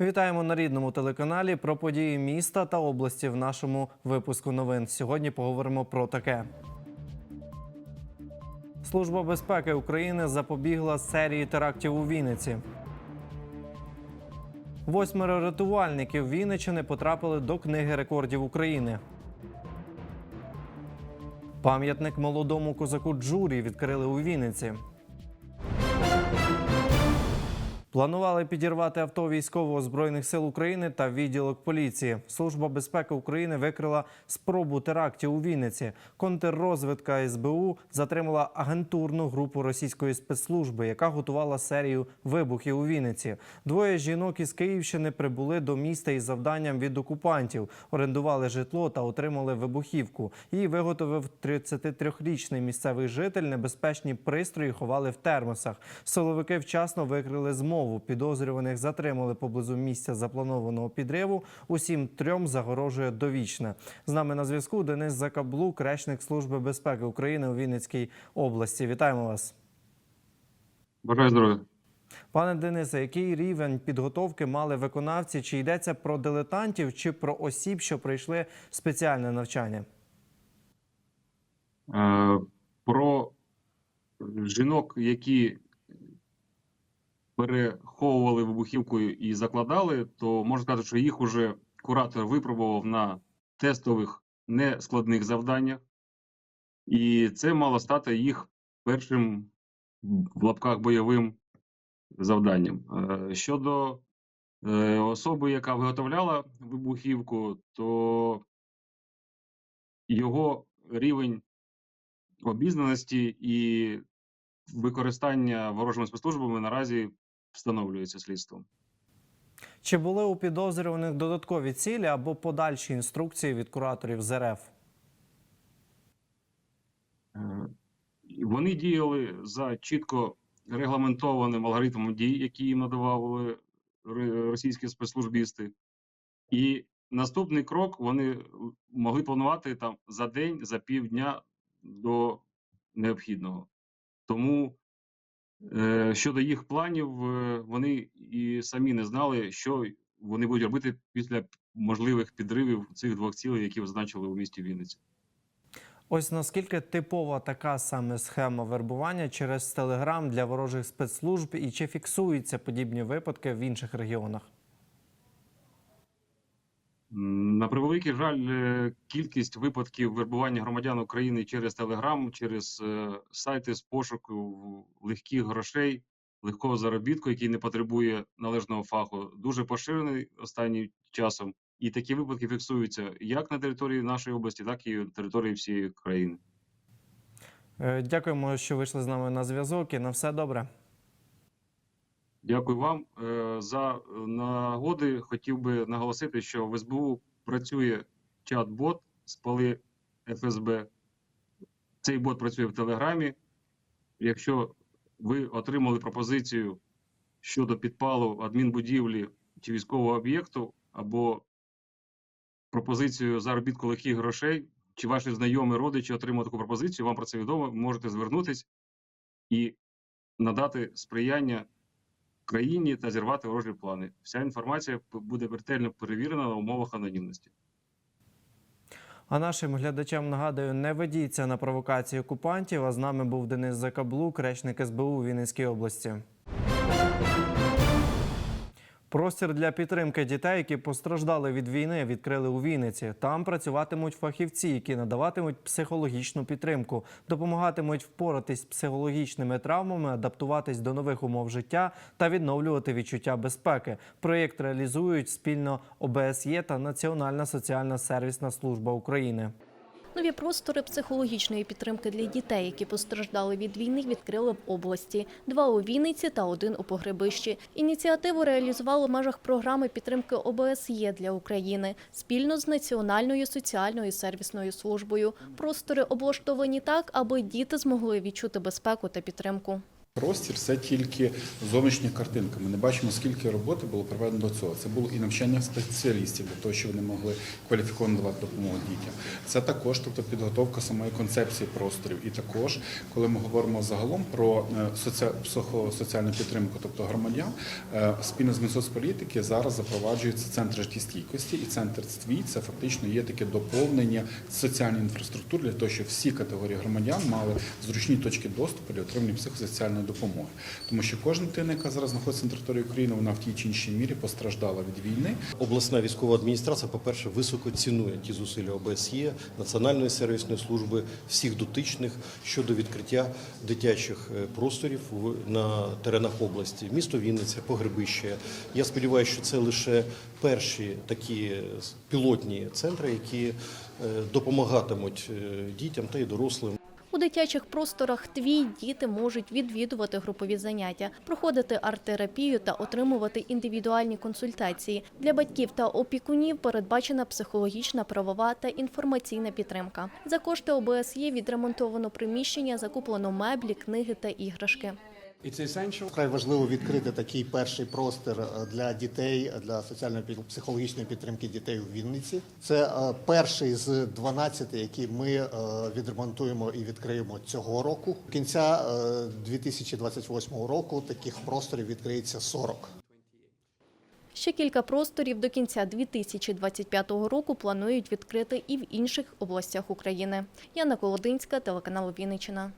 Вітаємо на рідному телеканалі про події міста та області в нашому випуску новин. Сьогодні поговоримо про таке. Служба безпеки України запобігла серії терактів у Вінниці. Восьмеро рятувальників Вінничини потрапили до книги рекордів України. Пам'ятник молодому козаку Джурі відкрили у Вінниці. Планували підірвати авто військово-збройних сил України та відділок поліції. Служба безпеки України викрила спробу терактів у Вінниці. Контррозвідка СБУ затримала агентурну групу російської спецслужби, яка готувала серію вибухів у Вінниці. Двоє жінок із Київщини прибули до міста із завданням від окупантів, орендували житло та отримали вибухівку. Її виготовив 33-річний місцевий житель. Небезпечні пристрої ховали в термосах. Силовики вчасно викрили змову. Підозрюваних затримали поблизу місця запланованого підриву. Усім трьом загорожує довічне. З нами на зв'язку Денис Закаблук, речник Служби безпеки України у Вінницькій області. Вітаємо вас. Бажаю здоров'я. Пане Денисе, який рівень підготовки мали виконавці? Чи йдеться про дилетантів, чи про осіб, що пройшли спеціальне навчання? Е, Про жінок, які переховували вибухівку і закладали, то можна сказати, що їх уже куратор випробував на тестових нескладних завданнях, і це мало стати їх першим в лапках бойовим завданням. Е, Щодо е, особи, яка виготовляла вибухівку, то його рівень обізнаності і використання ворожими спецслужбами наразі встановлюється слідством. Чи були у підозрюваних додаткові цілі або подальші інструкції від кураторів з РФ? Е, Вони діяли за чітко регламентованим алгоритмом дій, які їм надавали російські спецслужбісти. І наступний крок вони могли планувати там за день, за півдня до необхідного. Тому щодо їх планів, е, вони і самі не знали, що вони будуть робити після можливих підривів цих двох цілей, які визначили у місті Вінниці. Ось наскільки типова така саме схема вербування через телеграм для ворожих спецслужб і чи фіксуються подібні випадки в інших регіонах? На превеликий жаль, е, кількість випадків вербування громадян України через Телеграм, через е, сайти з пошуку легких грошей, легкого заробітку, який не потребує належного фаху, дуже поширений останнім часом. І такі випадки фіксуються як на території нашої області, так і на території всієї країни. Е, Дякуємо, що вийшли з нами на зв'язок і на все добре. Дякую вам Е, за нагоди. Хотів би наголосити, що в СБУ працює чат-бот спали ФСБ. Цей бот працює в Телеграмі. Якщо ви отримали пропозицію щодо підпалу адмінбудівлі чи військового об'єкту, або пропозицію заробітку легких грошей, чи ваші знайомі родичі отримали таку пропозицію, вам про це відомо, можете звернутись і надати сприяння країні та зірвати ворожі плани. Вся інформація буде ретельно перевірена на умовах анонімності. А нашим глядачам нагадую, не ведіться на провокації окупантів. А з нами був Денис Закаблук, речник СБУ у Вінницькій області. Простір для підтримки дітей, які постраждали від війни, відкрили у Вінниці. Там працюватимуть фахівці, які надаватимуть психологічну підтримку, допомагатимуть впоратись з психологічними травмами, адаптуватись до нових умов життя та відновлювати відчуття безпеки. Проєкт реалізують спільно ОБСЄ та Національна соціальна сервісна служба України. Нові простори психологічної підтримки для дітей, які постраждали від війни, відкрили в області. Два у Вінниці та один у Погребищі. Ініціативу реалізували в межах програми підтримки ОБСЄ для України спільно з Національною соціальною сервісною службою. Простори облаштовані так, аби діти змогли відчути безпеку та підтримку. Простір це тільки зовнішня картинка. Ми не бачимо, скільки роботи було проведено до цього. Це було і навчання спеціалістів для того, щоб вони могли кваліфіковано давати допомогу дітям. Це також, тобто підготовка самої концепції просторів. І також, коли ми говоримо загалом про е, соці- психосоціальну підтримку, тобто громадян, е, спільно з Мінсоцполітики зараз запроваджується центр життєстійкості, і центр ствій це фактично є таке доповнення соціальної інфраструктури для того, щоб всі категорії громадян мали зручні точки доступу для отримання психосоціальної допомоги. Тому що кожна дитина, яка зараз знаходиться на території України, вона в тій чи іншій мірі постраждала від війни. Обласна військова адміністрація, по-перше, високо цінує ті зусилля ОБСЄ, Національної сервісної служби, всіх дотичних щодо відкриття дитячих е, просторів на теренах області. Місто Вінниця, Погребище. Я сподіваюся, що це лише перші такі е, пілотні центри, які е, допомагатимуть дітям та й дорослим Дитячих просторах твій діти можуть відвідувати групові заняття, проходити арт-терапію та отримувати індивідуальні консультації. Для батьків та опікунів передбачена психологічна, правова та інформаційна підтримка. За кошти ОБСЄ відремонтовано приміщення, закуплено меблі, книги та іграшки. Вкрай важливо відкрити такий перший простір е, для дітей для соціальної психологічної підтримки дітей у Вінниці. Це е, перший з 12, який ми е, відремонтуємо і відкриємо цього року. До кінця е, 2028 року таких просторів відкриється 40. Ще кілька просторів до кінця 2025 року планують відкрити і в інших областях України. Яна Колодинська, телеканал Вінниччина.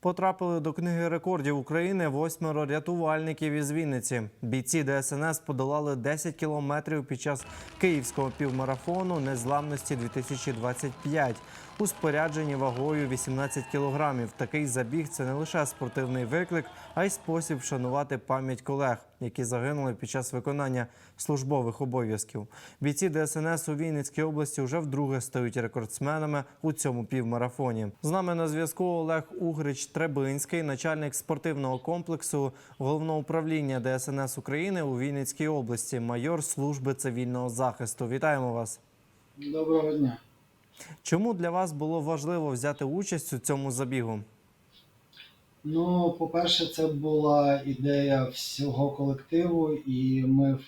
Потрапили до книги рекордів України восьмеро рятувальників із Вінниці. Бійці ДСНС подолали 10 кілометрів під час київського півмарафону незламності 2025 у спорядженні вагою 18 кілограмів. Такий забіг це не лише спортивний виклик, а й спосіб вшанувати пам'ять колег, які загинули під час виконання службових обов'язків. Бійці ДСНС у Вінницькій області вже вдруге стають рекордсменами у цьому півмарафоні. З нами на зв'язку Олег Угрич Требинський, начальник спортивного комплексу головного управління ДСНС України у Вінницькій області, майор служби цивільного захисту. Вітаємо вас. Доброго дня. Чому для вас було важливо взяти участь у цьому забігу? Ну, по-перше, це була ідея всього колективу, і ми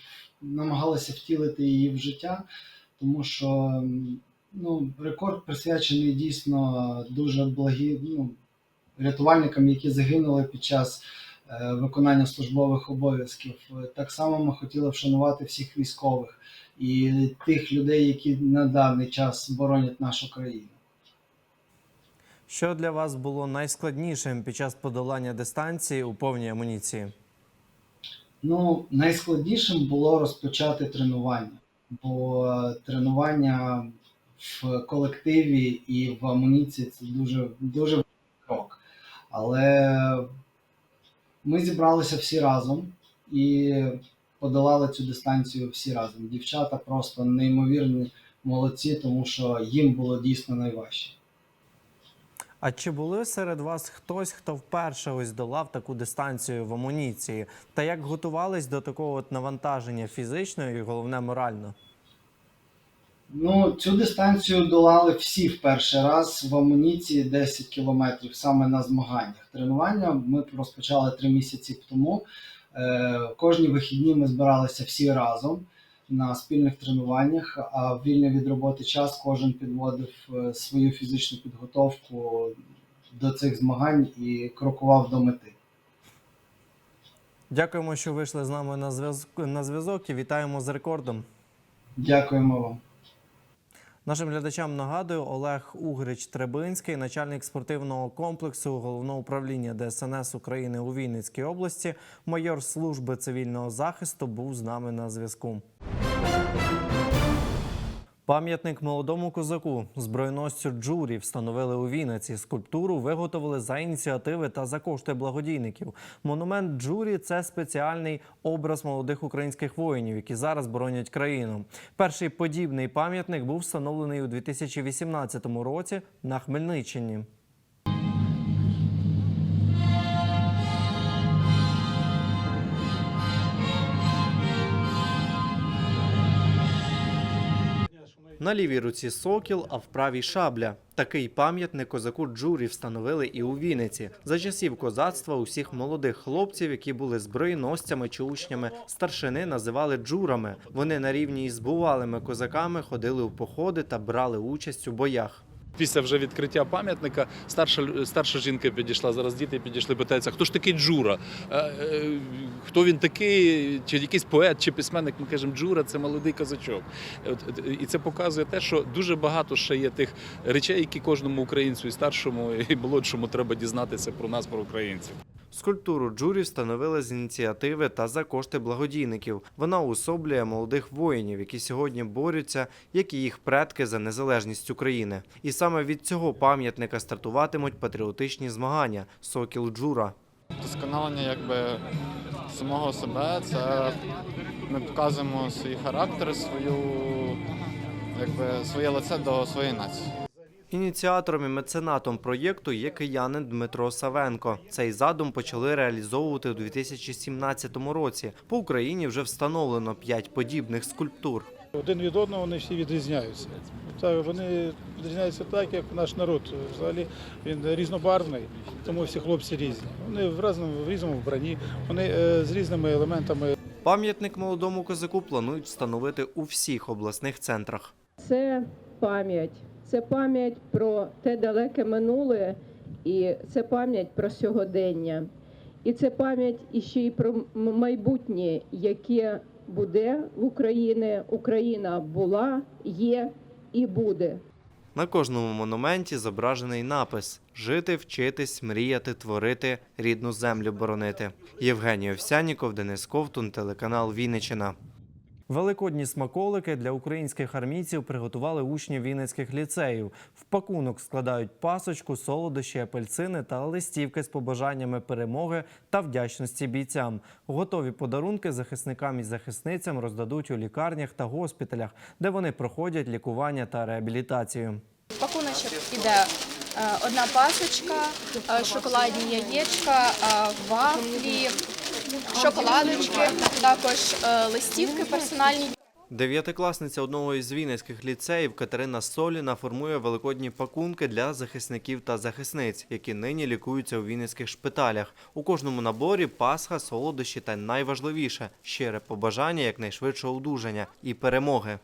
намагалися втілити її в життя, тому що ну, рекорд присвячений дійсно дуже благі, ну, рятувальникам, які загинули під час е, виконання службових обов'язків. Так само ми хотіли вшанувати всіх військових і тих людей, які на даний час боронять нашу країну. Що для вас було найскладнішим під час подолання дистанції у повній амуніції? Ну, найскладнішим було розпочати тренування, бо тренування в колективі і в амуніції це дуже дуже крок. Але ми зібралися всі разом і подолали цю дистанцію всі разом. Дівчата просто неймовірні молодці, тому що їм було дійсно найважче. А чи були серед вас хтось, хто вперше ось долав таку дистанцію в амуніції? Та як готувались до такого от навантаження фізично і головне морально? Ну, цю дистанцію долали всі в перший раз в амуніції 10 кілометрів саме на змаганнях. Тренування ми розпочали три місяці тому. Е, кожні вихідні ми збиралися всі разом на спільних тренуваннях, а в вільний від роботи час кожен підводив е, свою фізичну підготовку до цих змагань і крокував до мети. Дякуємо, що вийшли з нами на зв'язок на зв'язок і вітаємо з рекордом. Дякуємо вам. Нашим глядачам нагадую, Олег Угрич Требинський, начальник спортивного комплексу головного управління ДСНС України у Вінницькій області, майор служби цивільного захисту, був з нами на зв'язку. Пам'ятник молодому козаку збройносцю Джурі встановили у Вінниці. Скульптуру виготовили за ініціативи та за кошти благодійників. Монумент Джурі це спеціальний образ молодих українських воїнів, які зараз боронять країну. Перший подібний пам'ятник був встановлений у 2018 році на Хмельниччині. На лівій руці сокіл, а в правій шабля. Такий пам'ятник козаку Джурі встановили і у Вінниці. За часів козацтва усіх молодих хлопців, які були збройносцями чи учнями старшини, називали джурами. Вони на рівні із бувалими козаками ходили у походи та брали участь у боях. Після вже відкриття пам'ятника старша, старша жінка підійшла, зараз діти підійшли, питаються, хто ж такий Джура? Е, е, Хто він такий, чи якийсь поет, чи письменник? Ми кажемо, Джура це молодий козачок. От, от, І це показує те, що дуже багато ще є тих речей, які кожному українцю, і старшому, і молодшому треба дізнатися про нас, про українців. Скульптуру Джурі встановили з ініціативи та за кошти благодійників. Вона уособлює молодих воїнів, які сьогодні борються, як і їх предки за незалежність України. І саме від цього пам'ятника стартуватимуть патріотичні змагання Сокіл Джура. Досконалення якби самого себе, це ми показуємо свій характер, свою, якби, своє лице до своєї нації. Ініціатором і меценатом проєкту є киянин Дмитро Савенко. Цей задум почали реалізовувати у 2017 році. По Україні вже встановлено п'ять подібних скульптур. Один від одного вони всі відрізняються. Та вони відрізняються так, як наш народ. Взагалі він різнобарвний, тому всі хлопці різні. Вони в різному, в різному вбранні, вони е, з різними елементами Пам'ятник молодому козаку планують встановити у всіх обласних центрах. Це пам'ять, це пам'ять про те далеке минуле, і це пам'ять про сьогодення. І це пам'ять іще й про майбутнє, яке буде в Україні. Україна була, є і буде. На кожному монументі зображений напис Жити, вчитись, мріяти, творити, рідну землю боронити. Євгеній Овсяніков, Денис Ковтун, телеканал Вінниччина. Великодні смаколики для українських армійців приготували учні вінницьких ліцеїв. В пакунок складають пасочку, солодощі, апельсини та листівки з побажаннями перемоги та вдячності бійцям. Готові подарунки захисникам і захисницям роздадуть у лікарнях та госпіталях, де вони проходять лікування та реабілітацію. Пакуночок іде е, одна пасочка, е, шоколадні яєчка, е, вафлі, шоколадочки, також е, листівки персональні. Дев'ятикласниця одного із вінницьких ліцеїв Катерина Соліна формує великодні пакунки для захисників та захисниць, які нині лікуються у вінницьких шпиталях. У кожному наборі пасха, солодощі та найважливіше щире побажання якнайшвидшого одужання і перемоги.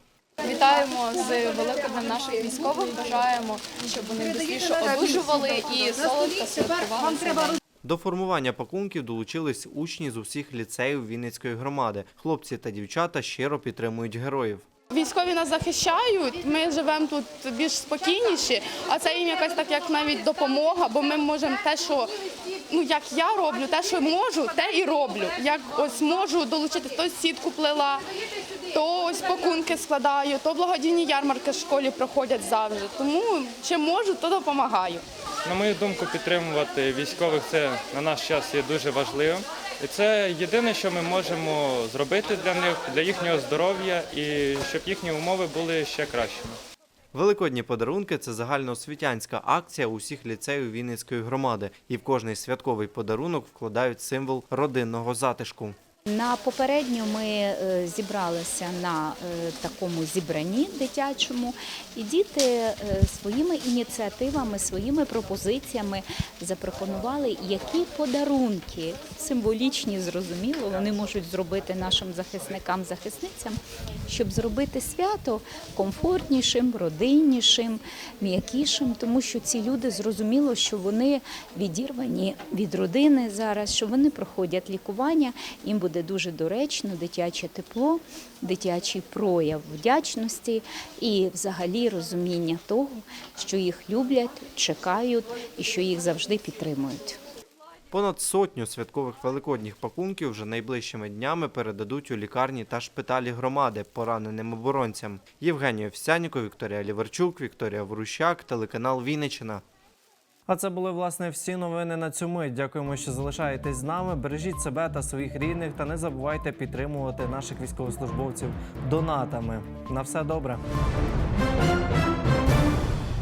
Вітаємо з великоднем наших військових. Бажаємо, щоб вони швидше одужували і солодко святкували. До формування пакунків долучились учні з усіх ліцеїв Вінницької громади. Хлопці та дівчата щиро підтримують героїв. Військові нас захищають. Ми живемо тут більш спокійніші, а це їм якась так як навіть допомога, бо ми можемо те, що ну як я роблю, те, що можу, те і роблю. Як ось можу долучити, то сітку плела, то ось пакунки складаю, то благодійні ярмарки в школі проходять завжди. Тому чим можу, то допомагаю. На мою думку, підтримувати військових це на наш час є дуже важливим. І це єдине, що ми можемо зробити для них, для їхнього здоров'я і щоб їхні умови були ще кращими. Великодні подарунки це загальноосвітянська акція усіх ліцеїв Вінницької громади, і в кожний святковий подарунок вкладають символ родинного затишку. На попередньо ми е, зібралися на е, такому зібранні дитячому, і діти е, своїми ініціативами, своїми пропозиціями запропонували, які подарунки символічні, зрозуміло, вони можуть зробити нашим захисникам, захисницям, щоб зробити свято комфортнішим, родиннішим, м'якішим, тому що ці люди зрозуміло, що вони відірвані від родини зараз, що вони проходять лікування. Їм буде дуже доречно дитяче тепло, дитячий прояв вдячності і взагалі розуміння того, що їх люблять, чекають і що їх завжди підтримують. Понад сотню святкових великодніх пакунків вже найближчими днями передадуть у лікарні та шпиталі громади пораненим оборонцям. Євгеній Овсяніков, Вікторія Ліверчук, Вікторія Ворущак, телеканал Вінниччина. А це були власне всі новини на цю мить. Дякуємо, що залишаєтесь з нами. Бережіть себе та своїх рідних, та не забувайте підтримувати наших військовослужбовців донатами. На все добре.